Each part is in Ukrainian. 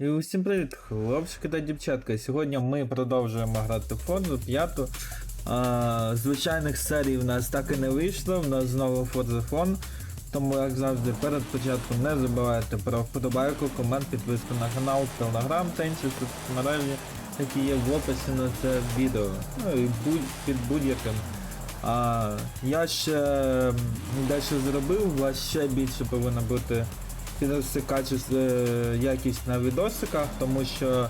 І усім привіт, хлопчики та дівчатка. Сьогодні ми продовжуємо грати в 5. А, звичайних серій в нас так і не вийшло, в нас знову Forza Fon. Тому, як завжди, перед початком не забувайте про вподобайку, комент, підписку на канал, телеграм та інші соцмережі, які є в описі на це відео. Ну і будь, під будь-яким. Я ще дещо зробив, у вас ще більше повинно бути качество, якість на відосиках, тому що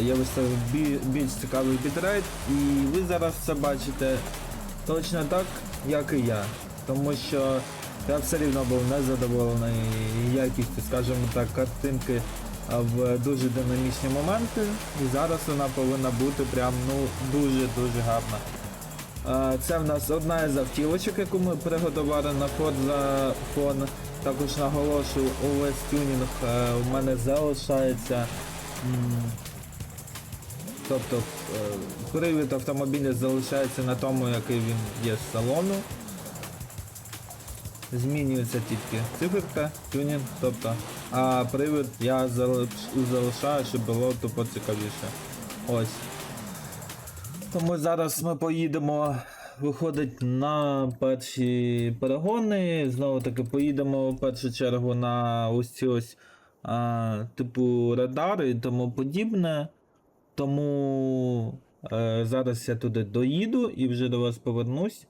я виставив бі- більш цікавий бітрейт, і ви зараз це бачите точно так, як і я. Тому що я все рівно був незадоволений якістю, скажімо так, картинки в дуже динамічні моменти. І зараз вона повинна бути прям ну дуже-дуже гарна. Е, Це в нас одна із автівочок, яку ми приготували на Forza Fon. Також наголошую, OS тюнінг е, у мене залишається. Тобто е, привід автомобіля залишається на тому, який він є з салону. Змінюється тільки циферка, тюнінг, тобто, а привід я залишаю, щоб було тупо цікавіше. Ось. Тому зараз ми поїдемо, виходить на перші перегони. Знову таки поїдемо в першу чергу на ось ці ось а, типу радари і тому подібне. Тому е, зараз я туди доїду і вже до вас повернусь.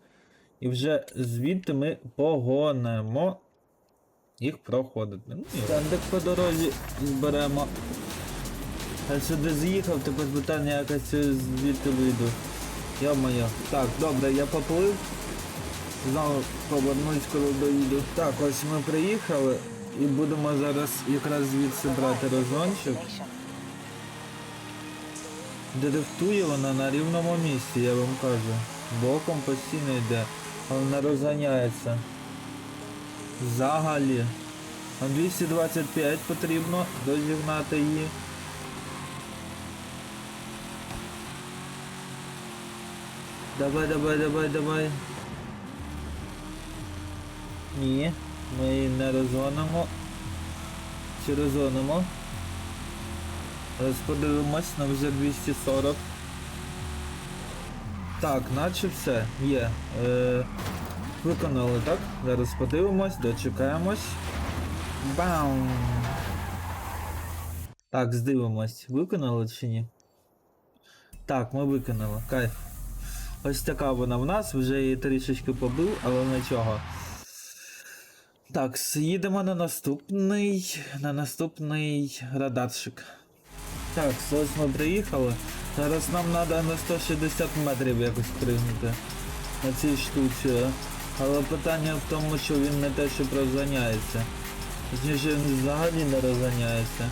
І вже звідти ми погонимо їх проходити. Ну, Стендик по дорозі зберемо. Я сюди з'їхав, тепер питання якось звідти вийду. Йо-моє. Так, добре, я поплив. Знову повернусь, коли доїду. Так, ось ми приїхали і будемо зараз якраз звідси брати розгончик. Дрифтує вона на рівному місці, я вам кажу. Боком постійно йде, але не розганяється. Взагалі. 225 потрібно дозігнати її. Давай, давай, давай, давай. Ні, ми її не розгонимо. Чи розгонимо? Зараз подивимось, нам вже 240. Так, наче все, є. Е, виконали, так? Зараз подивимось, дочекаємось. Бам! Так, здивимось, виконали чи ні? Так, ми виконали. Кайф. Ось така вона в нас, вже її трішечки побив, але нічого. Так, їдемо на наступний. На наступний радарчик. Так, ось ми приїхали. Зараз нам треба на 160 метрів якось пригнути на цій штуці. Але питання в тому, що він не те, що розганяється. Точніше, він взагалі не розганяється.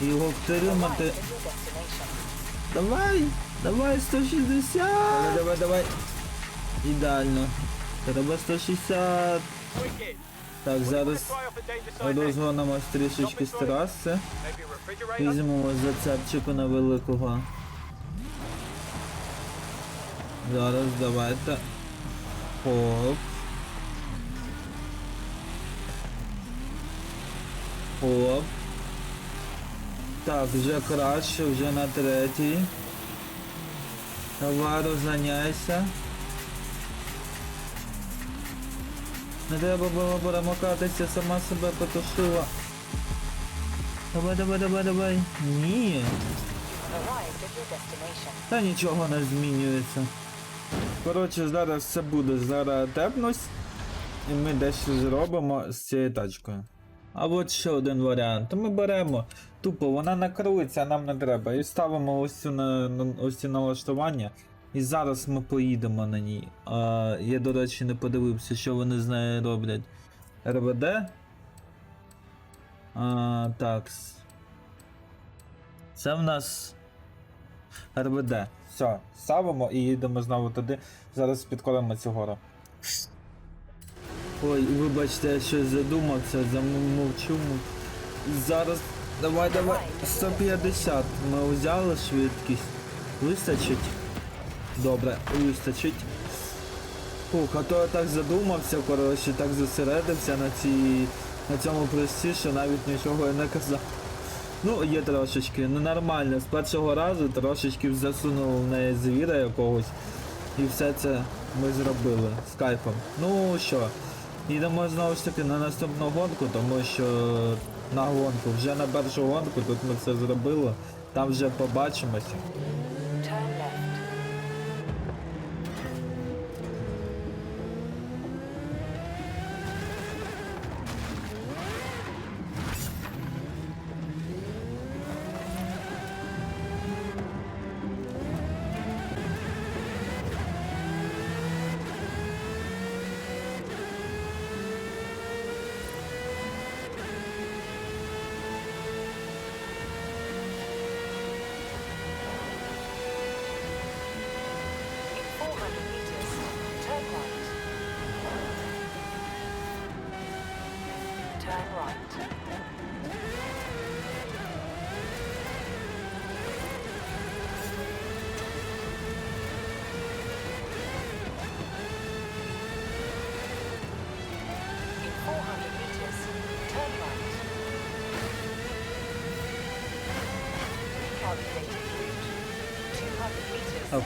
Його втримати. Давай! Давай 160! Давай, давай, давай. Ідеально. Треба 160. Так, зараз розгонимось трішечки з траси. Візьмемо зацепчику на великого. Зараз давайте. Хоп. Хоп. Так, вже краще, вже на третій. Давай розганяйся. Не треба було перемикатися, сама себе потушила. Давай, давай, давай, давай. Ні. Та нічого не змінюється. Коротше, зараз все буде, зараз тепнусь, і ми дещо зробимо з цією тачкою. А от ще один варіант. Ми беремо. Тупо вона накрується, а нам не треба. І ставимо ось цю на, ось ці налаштування. І зараз ми поїдемо на ній. А, я, до речі, не подивився, що вони з нею роблять. РВД. А, так. Це в нас. РВД. Все, ставимо і їдемо знову туди. Зараз підкоримо цю гору. Ой, вибачте, я щось задумався, замовчу. Зараз. Давай, давай. 150. Ми взяли швидкість. Вистачить? Добре, вистачить. Фух, а то я так задумався, коротше, так зосередився на цій На цьому простіше навіть нічого і не казав. Ну, є трошечки, ну нормально. З першого разу трошечки засунув в неї звіра якогось. І все це ми зробили з кайфом. Ну що, їдемо знову ж таки на наступну гонку, тому що на гонку, вже на першу гонку тут ми все зробили. Там вже побачимося.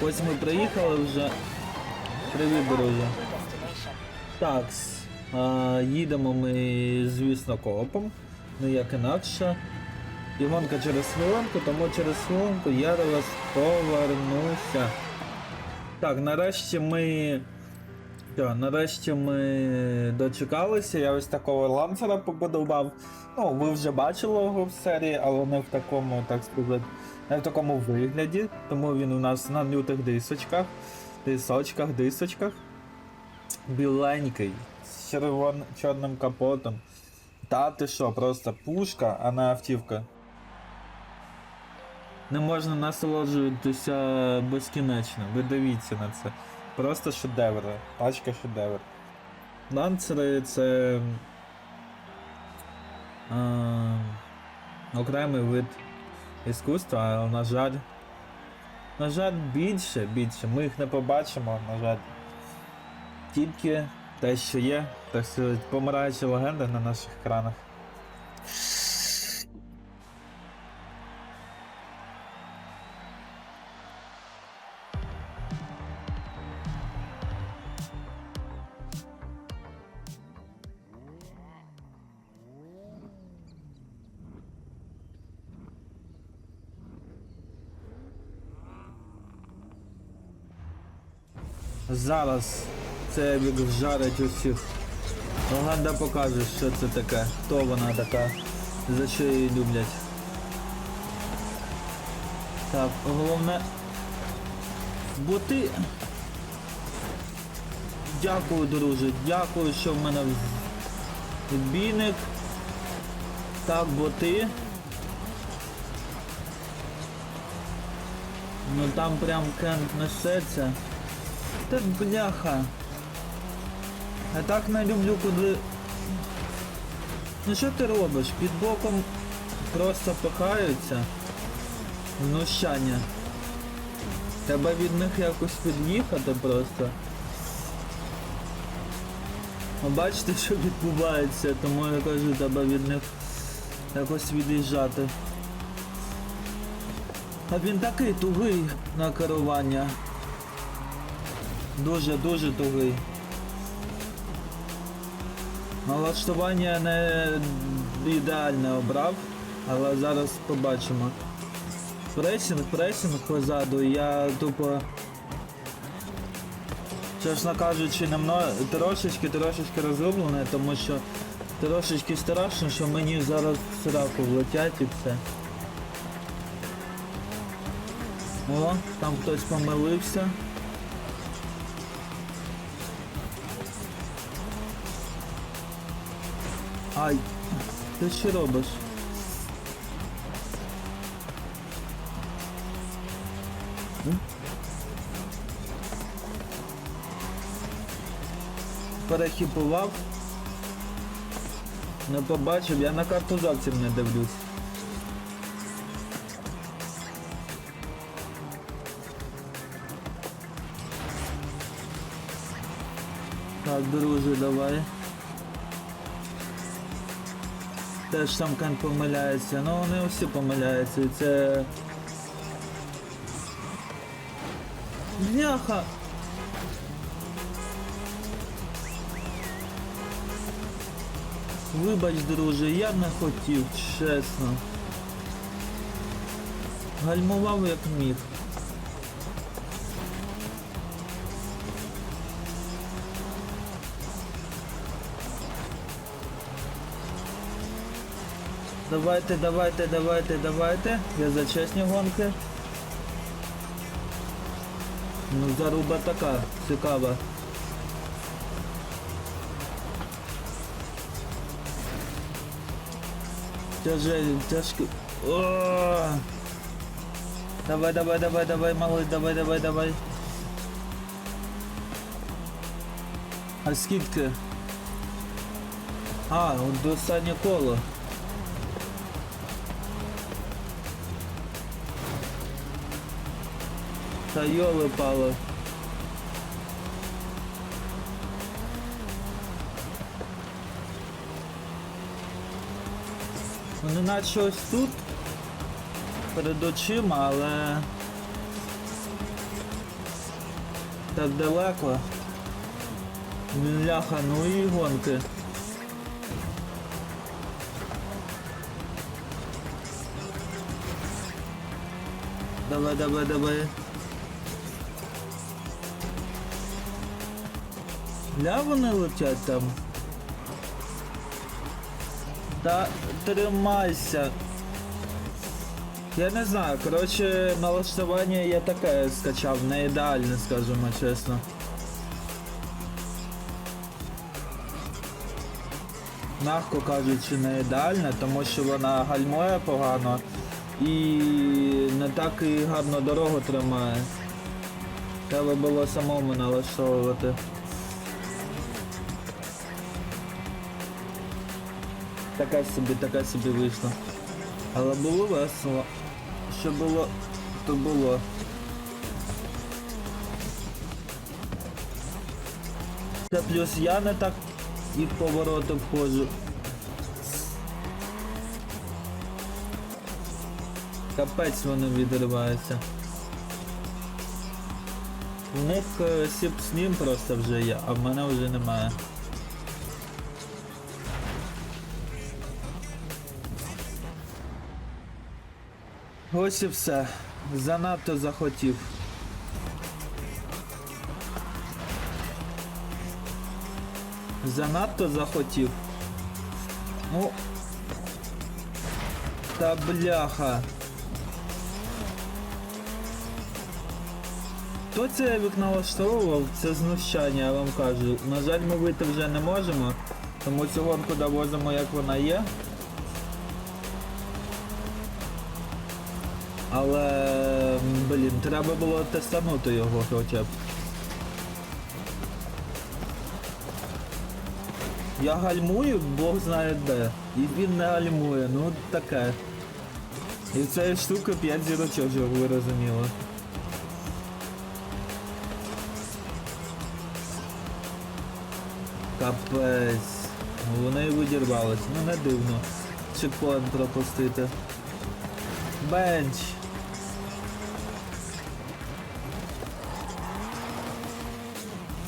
Ось ми приїхали вже. Друже. Destination. Так, а, їдемо ми, звісно, коопом, ну як інакше. І через хвилинку, тому через хвилинку я до вас повернуся. Так, нарешті ми. Що, нарешті ми дочекалися. Я ось такого ланцера побудував. Ну, ви вже бачили його в серії, але не в такому, так сказати, не в такому вигляді. Тому він у нас на лютих дисочках, дисочках, дисочках біленький, з червон... чорним капотом. Та ти що, просто пушка, а не автівка. Не можна насолоджуватися безкінечно. Ви дивіться на це. Просто шедевр. Тачка шедевр. Ланцери це. Е, окремий вид іскусства, але на жаль. На жаль, більше, більше. Ми їх не побачимо, на жаль тільки те, що є, так сказати, помираючі легенди на наших екранах. Зараз це вжарить усіх. Легенда покаже, що це таке, хто вона така, за що її люблять. Так, головне. Боти. Дякую, друже, дякую, що в мене відбійник. Так, боти. Ну там прям кент несеться. Та бляха. Я так не люблю, коли. Ну що ти робиш? Під боком просто пихаються. Знущання. Треба від них якось під'їхати просто. А бачите, що відбувається, тому я кажу, треба від них якось від'їжджати. А він такий тугий на керування. Дуже-дуже тугий. Налаштування не ідеальне обрав, але зараз побачимо. Пресінг, пресінг позаду, я тупо. Чесно кажучи, не трошечки, трошечки розроблене, тому що трошечки страшно, що мені зараз сраку влетять і все. О, там хтось помилився. Ай, ти що робиш? Перехіпував. Не побачив, я на карту зовсім не дивлюсь. Так, друже, давай. Теж там Кен помиляється. Ну вони всі помиляються. і Це. Бляха! Вибач, друже, я не хотів, чесно. Гальмував як міг. Давайте, давайте, давайте, давайте. Я за чесні гонки. Ну, заруба така, цікава. Тяжель, тяжко. О! Давай, давай, давай, давай, малий, давай, давай, давай. А скільки? А, до останнє коло. Та йоли пало. Вони наче ось тут перед очима, але так далеко. Ляха, ну і гонки. Давай, давай, давай. Ля вони летять там. Та тримайся. Я не знаю, коротше, налаштування я таке скачав, не ідеальне, скажімо чесно. Мягко кажучи, не ідеальне, тому що вона гальмує погано і не так і гарно дорогу тримає. Треба було самому налаштовувати. Така собі, така собі вийшла. Але було весело. Що було, то було. Та плюс я не так і в повороти входжу. Капець вони відриваються. У них е, сіп з ним просто вже є, а в мене вже немає. Ось і все. Занадто захотів. Занадто захотів. Ну. Та бляха. Хто це вік налаштовував? Це знущання, я вам кажу. На жаль, ми вийти вже не можемо, тому цю гонку довозимо як вона є. Але, блін, треба було тестанути його хоча б. Я гальмую, Бог знає де. І він не гальмує, ну таке. І в цієї штуки 5 зірочок, щоб ви розуміли. Капець. Вони видірвались. Ну не дивно. Чекпоінт пропустити. Бенч.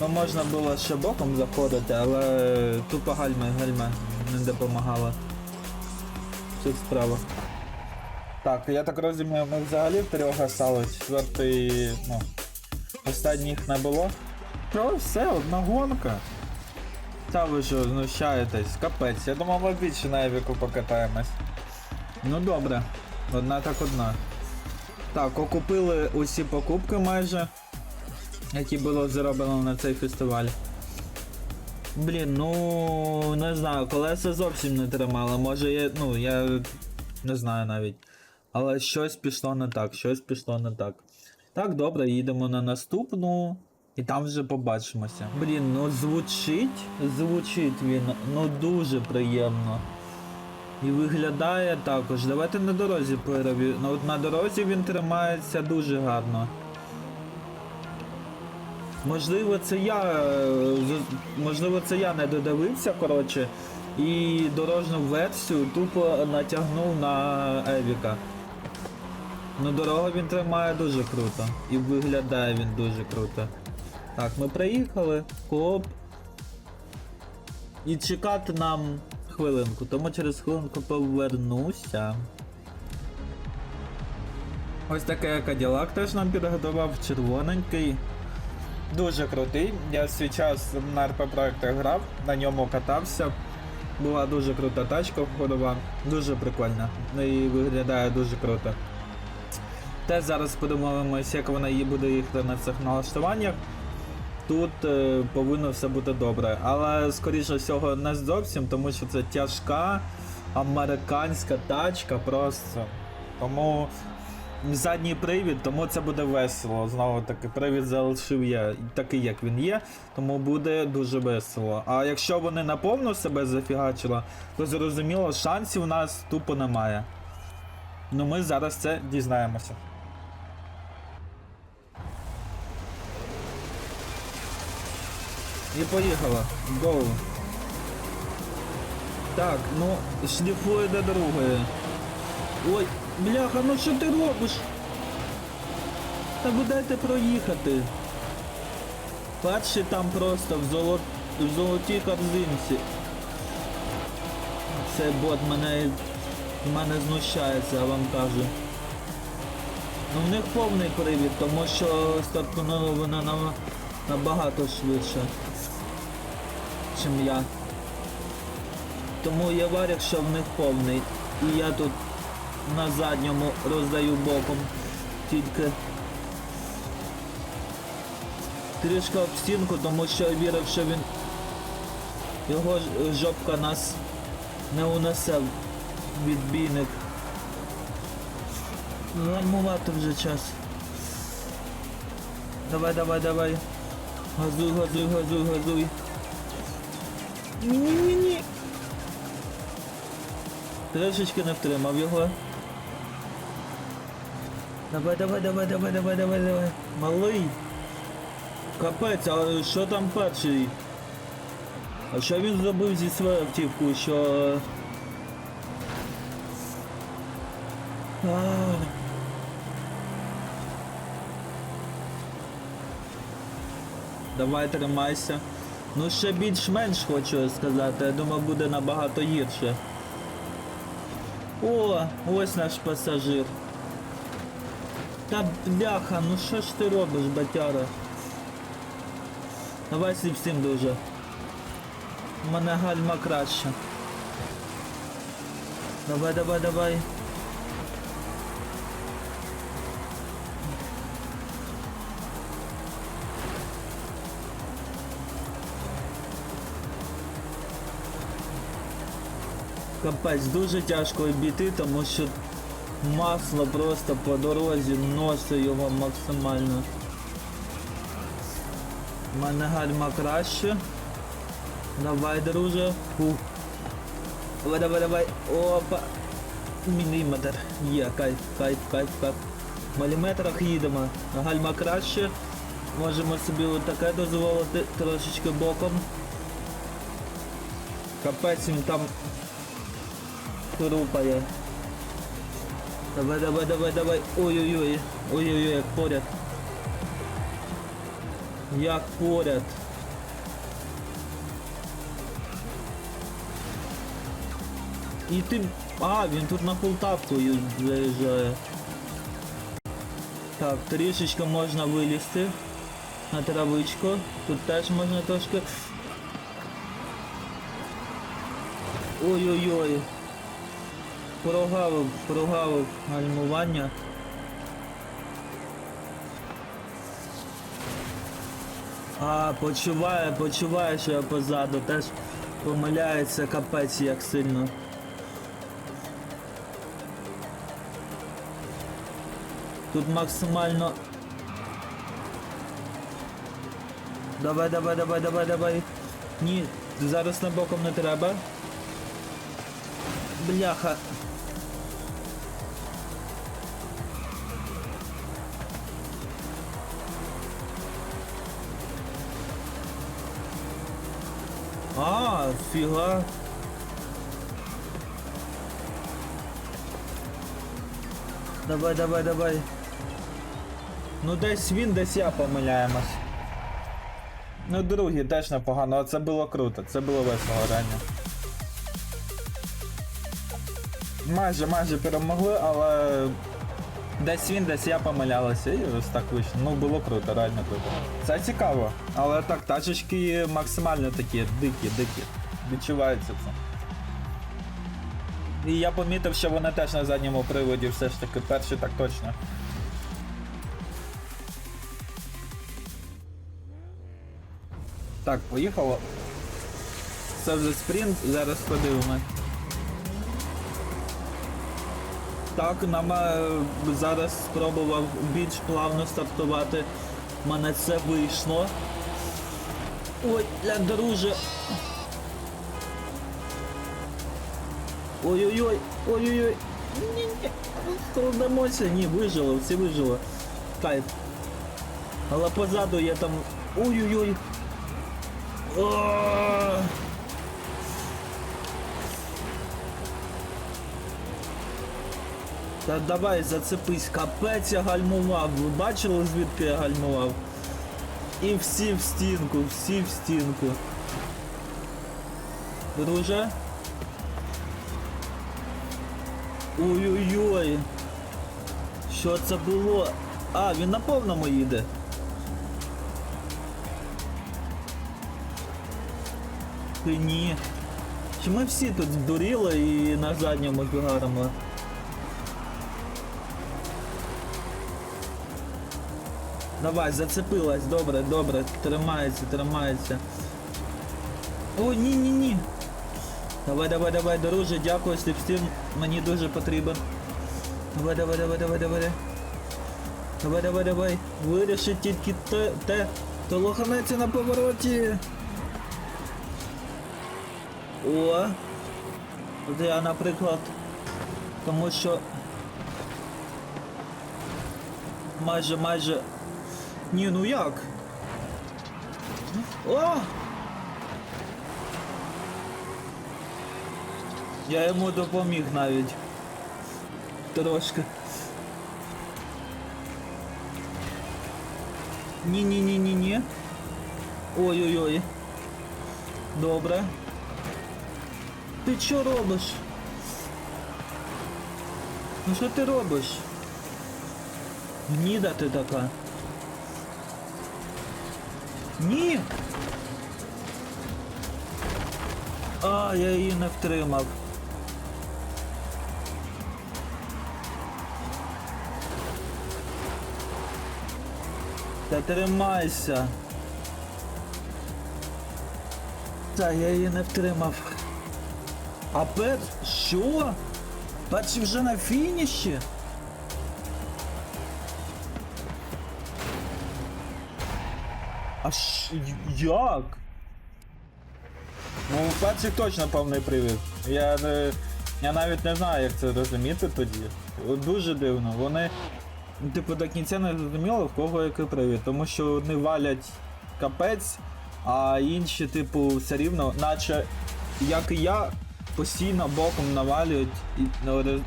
Ну можна було ще боком заходити, але тупо гальма, гальма не допомагала. Тут справа. Так, я так розумію, ми взагалі в трьох осталось. Четвертий, ну, останніх не було. Про все, одна гонка. Та ви що, знущаєтесь, капець. Я думав, ми більше на Евіку покатаємось. Ну добре, одна так одна. Так, окупили усі покупки майже, які було зроблено на цей фестиваль. Блін, ну не знаю, колеса зовсім не тримали. Може я. ну я не знаю навіть. Але щось пішло не так, щось пішло не так. Так, добре, їдемо на наступну. І там вже побачимося. Блін, ну звучить, звучить він, ну дуже приємно. І виглядає також. Давайте на дорозі перевіримо. Ну на дорозі він тримається дуже гарно. Можливо, це я. е, Можливо, це я не додивився, коротше. і дорожню версію тупо натягнув на Евіка. Ну дорогу він тримає дуже круто. І виглядає він дуже круто. Так, ми приїхали, коп. І чекати нам хвилинку, тому через хвилинку повернуся. Ось таке Каділак теж нам підготував червоненький. Дуже крутий. Я свій час на РП проектах грав, на ньому катався. Була дуже крута тачка ходова, дуже прикольна. Ну і виглядає дуже круто. Теж зараз подивимося, як вона її буде їхати на цих налаштуваннях. Тут е, повинно все бути добре. Але скоріше всього не зовсім, тому що це тяжка американська тачка просто. Тому задній привід, тому це буде весело. Знову таки, привід залишив я такий, як він є, тому буде дуже весело. А якщо вони наповну себе зафігачили, то зрозуміло, шансів у нас тупо немає. Ну ми зараз це дізнаємося. І поїхала. Гоу. Так, ну, шліфує до другої. Ой, бляха, ну що ти робиш? Та ви проїхати. Перший там просто в, золот... в золотій корзинці. Цей бот мене мене знущається, я вам кажу. Ну в них повний привід, тому що стартанула вона на- набагато швидше, чим я. Тому я варю, що в них повний. І я тут на задньому роздаю боком тільки трішки об стінку, тому що я вірив, що він його жопка нас не унесе відбійник. Гальмувати вже час. Давай, давай, давай. Газуй, газуй, газуй, газуй. Ні-ні-ні. Трошечки не втримав його. Давай, давай, давай, давай, давай, давай, давай. Малий. Капець, а що там перший? А що він зробив зі своєю автівкою, що... А. Давай тримайся. Ну ще більш-менш хочу сказати, я думав буде набагато гірше. О, ось наш пасажир. Та бляха, ну що ж ти робиш, батяра? Давай всім дуже. У мене гальма краще. Давай, давай, давай. Капець, дуже тяжко обійти, тому що масло просто по дорозі носить його максимально. У мене гальма краще. Давай, друже. Фух. Давай, давай, давай. Опа. Міліметр. Є, кайф, кайф, кайф, кайф. В міліметрах їдемо. Гальма краще. Можемо собі отаке дозволити трошечки боком. Капець він там рупає. Давай, давай, давай, давай. Ой-ой-ой. Ой-ой-ой, як поряд. Як поряд. І ти... А, він тут на Полтавку заїжджає. Так, трішечки можна вилізти на травичку. Тут теж можна трошки. Ой-ой-ой. Прогавив, прогавив гальмування. А, почуває, почуває, що я позаду теж помиляється капець як сильно. Тут максимально. Давай, давай, давай, давай, давай. Ні, зараз на боком не треба. Бляха. Нафіга? Давай, давай, давай. Ну десь він, десь я помиляємось. Ну другі теж непогано, а це було круто, це було весело реально. Майже майже перемогли, але десь він, десь я помилялася і ось так вийшло. Ну було круто, реально круто. Це цікаво. Але так, тачечки максимально такі дикі, дикі. Відчувається це. І я помітив, що вони теж на задньому приводі все ж таки перші так точно. Так, поїхало. Це вже спринт, зараз подивимось. Так, нам зараз спробував більш плавно стартувати. Мене це вийшло. Ой, ля, друже. Ой-ой-ой, ой-ой-ой. Ні-ні, складемося. Ні, вижило, всі вижило. Кайф. Але позаду я там. Ой-ой-ой. Та давай зацепись, капець я гальмував. Ви бачили звідки я гальмував? І всі в стінку, всі в стінку. Друже? Ой-ой-ой. Що це було? А, він на повному їде. Ти ні. Чи ми всі тут здуріли і на задньому гаримо? Давай, зацепилась, добре, добре, тримається, тримається. О, ні, ні, ні. Давай, давай, давай, друже, дякую, Сліпстім, мені дуже потрібен. Давай, давай, давай, давай, давай. Давай, давай, давай. Вирішить тільки те, те, то лоханеться на повороті. О. Я, наприклад, тому що майже, майже. Ні, ну як? О! Я йому допоміг навіть. Трошки. Ні-ні-ні-ні-ні. Ой-ой-ой. Добре. Ти що робиш? Ну що ти робиш? Гніда ти така. Ні! А, я її не втримав. Та тримайся. Та я її не втримав. А пер... Що? Перші вже на фініші? А ш... як? Ну, перший точно повний привід. Я не. Я навіть не знаю, як це розуміти тоді. Дуже дивно. Вони. Ну, Типу до кінця не зрозуміло, в кого який привід, тому що одні валять капець, а інші, типу, все рівно, наче як і я, постійно боком навалюють і ну,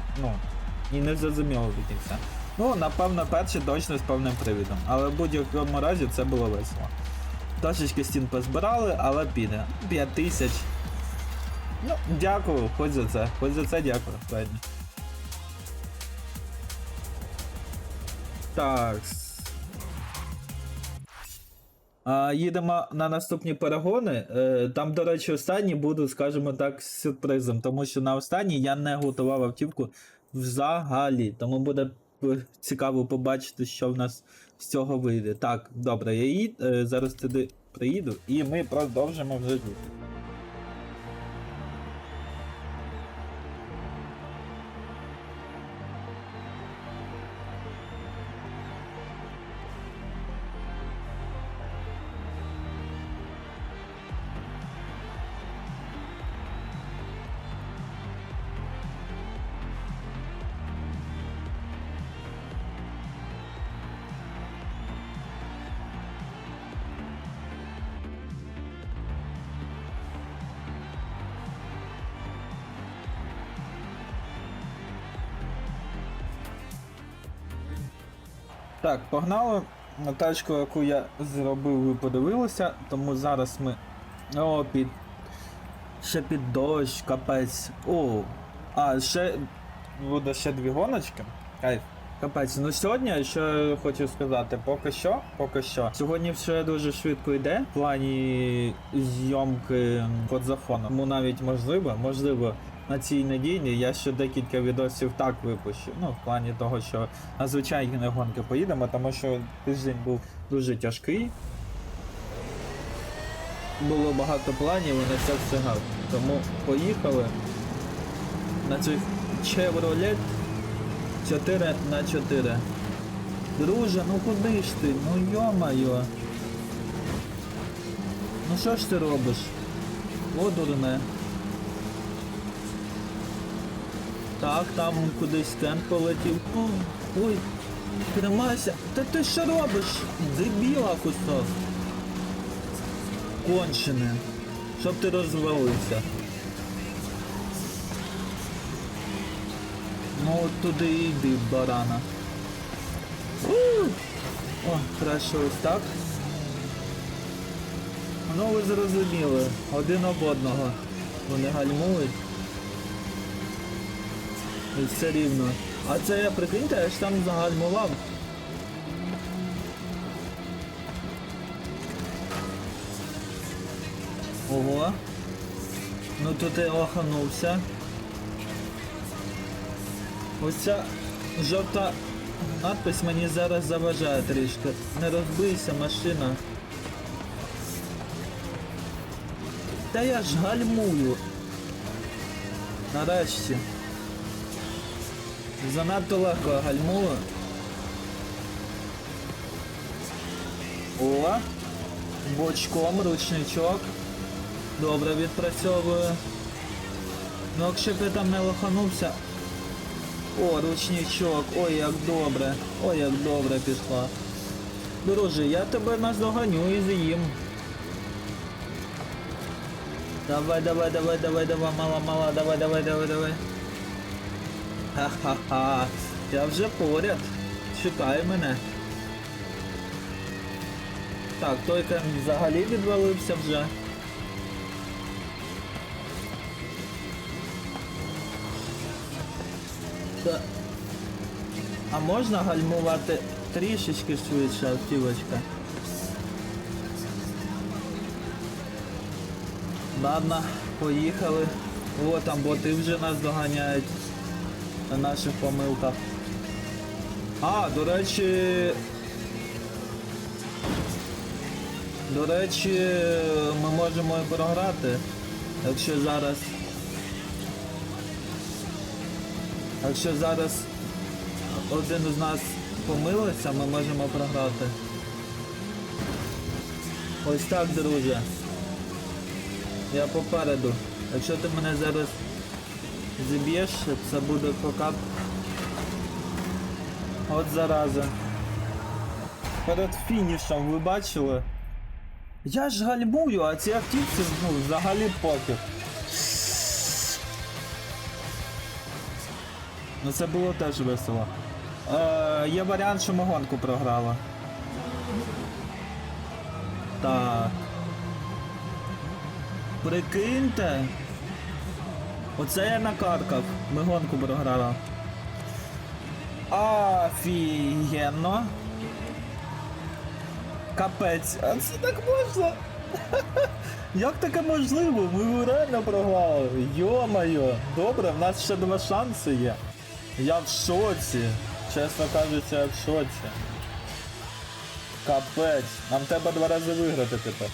і не зрозуміло до кінця. Ну, напевно, перший точно з повним привідом. Але в будь-якому разі це було весело. Трошечки стін позбирали, але піде. 5 тисяч. Ну, дякую, хоч за це. Хоч за це дякую. Так. Їдемо на наступні перегони. Е, там, до речі, останні будуть, скажімо так, з сюрпризом, тому що на останній я не готував автівку взагалі. Тому буде цікаво побачити, що в нас з цього вийде. Так, добре, я їд, е, зараз туди приїду і ми продовжимо вже тут. Так, погнали. На тачку, яку я зробив, ви подивилися, тому зараз ми. О, під. Ще під дощ, капець. О. А, ще буде ще дві гоночки. Кайф. Капець, ну сьогодні, що хочу сказати, поки що, поки що. Сьогодні все дуже швидко йде в плані зйомки кодзафону. Тому навіть можливо, можливо, на цій неділі я ще декілька відосів так випущу. Ну, в плані того, що на звичайні гонки поїдемо, тому що тиждень був дуже тяжкий. Було багато планів і не все встигав. Тому поїхали на цей Chevrolet 4 на 4. Друже, ну куди ж ти? Ну йо-моє. Ну що ж ти робиш? О, дурне. Так, там кудись кент полетів. О, ой, тримайся. Та ти що робиш? Дебіла кусок. Кончене. Щоб ти розвалився. Ну от туди і йди, барана. О, краще ось так. Ну ви зрозуміли, один об одного. Вони гальмують. Все рівно. А це я прикиньте, я ж там загальмував. Ого. Ну тут я оханувся. Ось ця жовта надпись мені зараз заважає трішки. Не розбийся, машина. Та я ж гальмую. Нарешті. Занадто легко гальмую. О! Бочком, ручничок. Добре відпрацьовую. Ну, якщо я там не лоханувся. О, ручничок, ой, як добре. Ой, як добре пішла. Друже, я тебе наздоганю і з'їм. Давай, давай, давай, давай, давай, мала, мала, давай, давай, давай, давай. Ха-ха-ха. Я вже поряд. Чекай мене. Так, той кен взагалі відвалився вже. Та... А можна гальмувати трішечки швидше, автівочка? Ладно, поїхали. О, там боти вже нас доганяють на наших помилках. А, до речі. До речі, ми можемо і програти, якщо зараз. Якщо зараз один з нас помилиться, ми можемо програти. Ось так, друже. Я попереду. Якщо ти мене зараз зіб'єш, це буде прокат. От зараза. Перед фінішем ви бачили? Я ж гальмую, а ці автівці ну, взагалі пофіг. Ну це було теж весело. Е, є варіант, що ми гонку програли. Так. Прикиньте. Оце я накаркав. Ми гонку програли. Офігенно. Капець. А це так можна? Як таке можливо? Ми реально програли. Йо-моє. Добре, в нас ще два шанси є. Я в шоці. Чесно кажучи, я в шоці. Капець. Нам треба два рази виграти тепер.